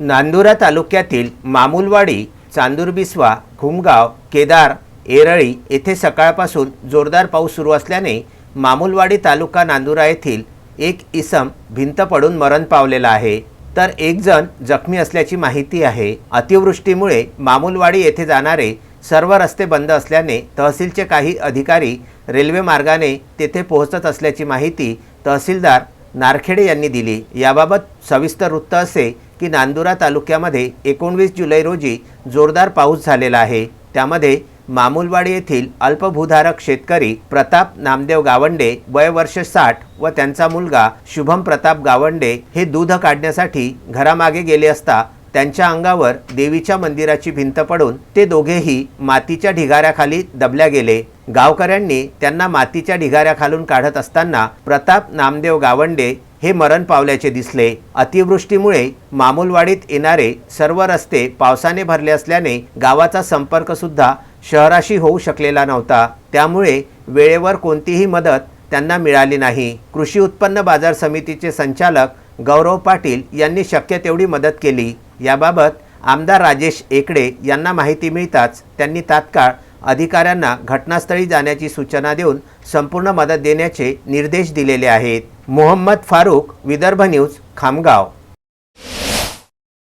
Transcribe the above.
नांदुरा तालुक्यातील मामूलवाडी चांदूरबिस्वा खुमगाव केदार एरळी येथे सकाळपासून जोरदार पाऊस सुरू असल्याने मामूलवाडी तालुका नांदुरा येथील एक इसम भिंत पडून मरण पावलेला आहे. तर एक जण जखमी असल्याची माहिती आहे. अतिवृष्टीमुळे मामूलवाडी येथे जाणारे सर्व रस्ते बंद असल्याने तहसीलचे काही अधिकारी रेल्वे मार्गाने तेथे पोहोचत असल्याची माहिती तहसीलदार नारखेडे यांनी दिली. याबाबत सविस्तर वृत्त असे की नांदुरा तालुक्यामध्ये एकोणवीस जुलै रोजी जोरदार पाऊस झालेला आहे. त्यामध्ये मामुलवाडी येथील अल्पभूधारक शेतकरी प्रताप नामदेव गावंडे वय वर्ष साठ व त्यांचा मुलगा शुभम प्रताप गावंडे हे दूध काढण्यासाठी घरामागे गेले असता त्यांच्या अंगावर देवीच्या मंदिराची भिंत पडून ते दोघेही मातीच्या ढिगाऱ्याखाली दबल्या गेले. गावकऱ्यांनी त्यांना मातीच्या ढिगाऱ्याखालून काढत असताना प्रताप नामदेव गावंडे हे मरण पावल्याचे दिसले. अतिवृष्टीमुळे मामूलवाडीत येणारे सर्व रस्ते पावसाने भरले असल्याने गावाचा संपर्क सुद्धा शहराशी होऊ शकलेला नव्हता. त्यामुळे वेळेवर कोणतीही मदत त्यांना मिळाली नाही. कृषी उत्पन्न बाजार समितीचे संचालक गौरव पाटील यांनी शक्य तेवढी मदत केली. याबाबत आमदार राजेश एकडे यांना माहिती मिळताच त्यांनी तात्काळ अधिकाऱ्यांना घटनास्थळी जाण्याची सूचना देऊन संपूर्ण मदत देण्याचे निर्देश दिलेले आहेत. मोहम्मद फारूक विदर्भ न्यूज खामगाव.